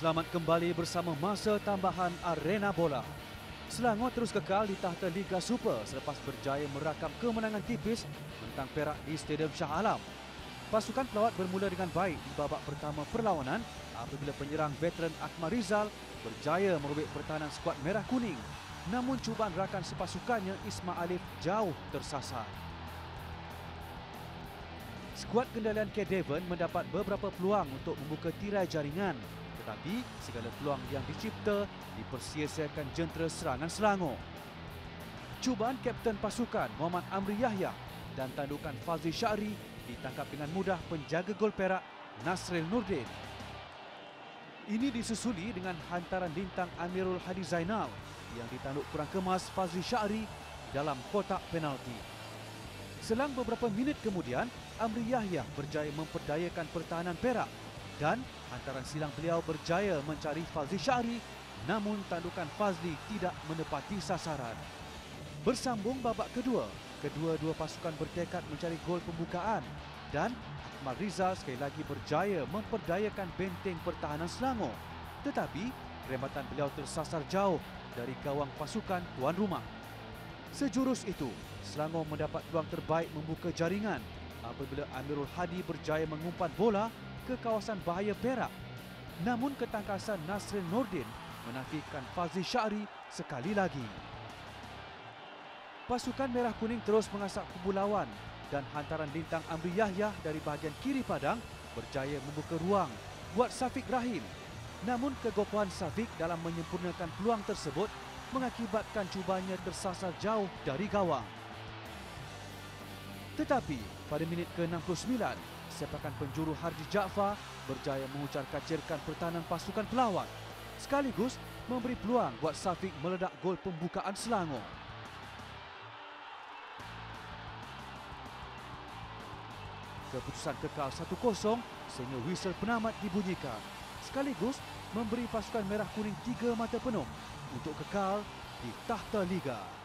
Selamat kembali bersama masa tambahan Arena Bola. Selangor terus kekal di tahta Liga Super selepas berjaya merakam kemenangan tipis mentang Perak di Stadium Shah Alam. Pasukan pelawat bermula dengan baik di babak pertama perlawanan apabila penyerang veteran Akmal Rizal berjaya merobek pertahanan skuad Merah Kuning. Namun cubaan rakan sepasukannya Ismail Alif jauh tersasar. Skuad kendalian K. Devon mendapat beberapa peluang untuk membuka tirai jaringan tetapi segala peluang yang dicipta dipersia-siakan jentera serangan Selangor. Cubaan kapten pasukan Muhammad Amri Yahya dan tandukan Fazli Syari ditangkap dengan mudah penjaga gol Perak Nasril Nurdin. Ini disusuli dengan hantaran lintang Amirul Hadi Zainal yang ditanduk kurang kemas Fazli Syari dalam kotak penalti. Selang beberapa minit kemudian, Amri Yahya berjaya memperdayakan pertahanan Perak dan Antaran silang beliau berjaya mencari Fazli Syari namun tandukan Fazli tidak menepati sasaran. Bersambung babak kedua, kedua-dua pasukan bertekad mencari gol pembukaan dan Akmal Rizal sekali lagi berjaya memperdayakan benteng pertahanan Selangor. Tetapi rematan beliau tersasar jauh dari gawang pasukan tuan rumah. Sejurus itu, Selangor mendapat peluang terbaik membuka jaringan apabila Amirul Hadi berjaya mengumpan bola ke kawasan bahaya Perak. Namun ketangkasan Nasrin Nordin menafikan Fazli Syari sekali lagi. Pasukan Merah Kuning terus mengasak kubu lawan dan hantaran lintang Amri Yahya dari bahagian kiri padang berjaya membuka ruang buat Safiq Rahim. Namun kegokohan Safiq dalam menyempurnakan peluang tersebut mengakibatkan cubanya tersasar jauh dari gawang. Tetapi pada minit ke-69, sepakan penjuru Hardi Jaafar berjaya mengucar kacirkan pertahanan pasukan pelawat sekaligus memberi peluang buat Safiq meledak gol pembukaan Selangor. Keputusan kekal 1-0 sehingga whistle penamat dibunyikan sekaligus memberi pasukan merah kuning tiga mata penuh untuk kekal di tahta Liga.